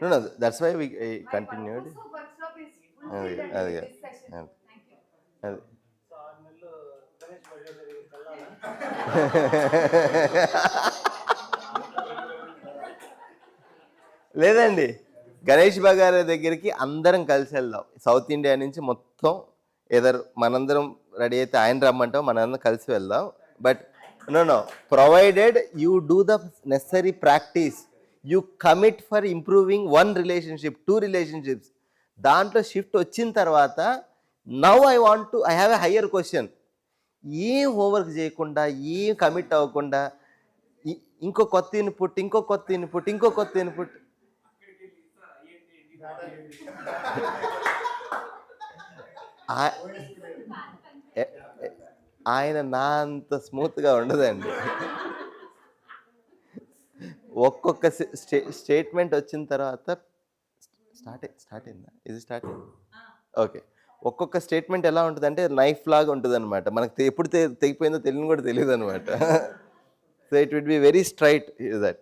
Uh, continued. purpose of workshop is అదే, అదే. అదే. లేదండి. గణేష్ బగారి దగ్గరికి అందరం కలిసి వెళ్దాం. సౌత్ ఇండియా నుంచి మొత్తం ఏదర్ మనందరం రెడీ అయితే ఆయన రమ్మంటాం మనందరం కలిసి వెళ్దాం. But no no. Provided you do the necessary practice. You commit for improving one relationship two relationships. దాంట్లో షిఫ్ట్ వచ్చిన తర్వాత now I want to I have a higher question. ఏం హోంవర్క్ చేయకుండా ఏం కమిట్ అవ్వకుండా ఇంకో కొత్త ఇన్పుట్ ఇంకో కొత్త ఇన్పుట్ ఇంకో కొత్త ఇన్పుట్. ఆ- ఆయన నా అంత స్మూత్గా ఉండదండి. ఒక్కొక్క స్టే స్టేట్మెంట్ వచ్చిన తర్వాత స్టార్ట్ స్టార్ట్ అయిందా? ఇది స్టార్ట్ అయింది ఓకే ఒక్కొక్క స్టేట్మెంట్ ఎలా ఉంటుంది అంటే నైఫ్ లాగా ఉంటుంది అనమాట మనకు ఎప్పుడు తెగిపోయిందో తెలియని కూడా తెలియదు అనమాట so it would be very straight that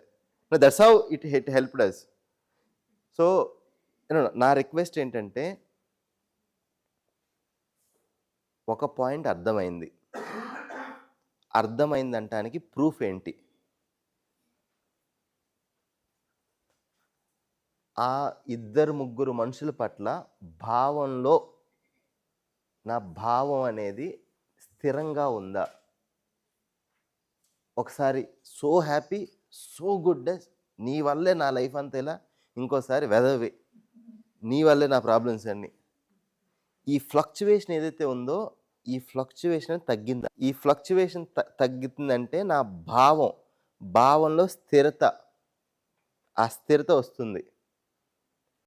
that's how it it helped us so నా రిక్వెస్ట్ ఏంటంటే ఒక పాయింట్ అర్థమైంది. అర్థమైంది అంటానికి ప్రూఫ్ ఏంటి? ఆ ఇద్దరు ముగ్గురు మనుషుల పట్ల భావంలో నా భావం అనేది స్థిరంగా ఉందా? ఒకసారి సో హ్యాపీ సో గుడ్ నీ వల్లే నా లైఫ్ అంతా ఇలా. ఇంకోసారి వెదవి నీ వల్లే నా ప్రాబ్లమ్స్ అన్నీ. ఈ ఫ్లక్చువేషన్ ఏదైతే ఉందో ఈ ఫ్లక్చువేషన్ తగ్గిందా? ఈ ఫ్లక్చువేషన్ తగ్గుతుందంటే నా భావం భావంలో స్థిరత ఆ స్థిరత వస్తుంది.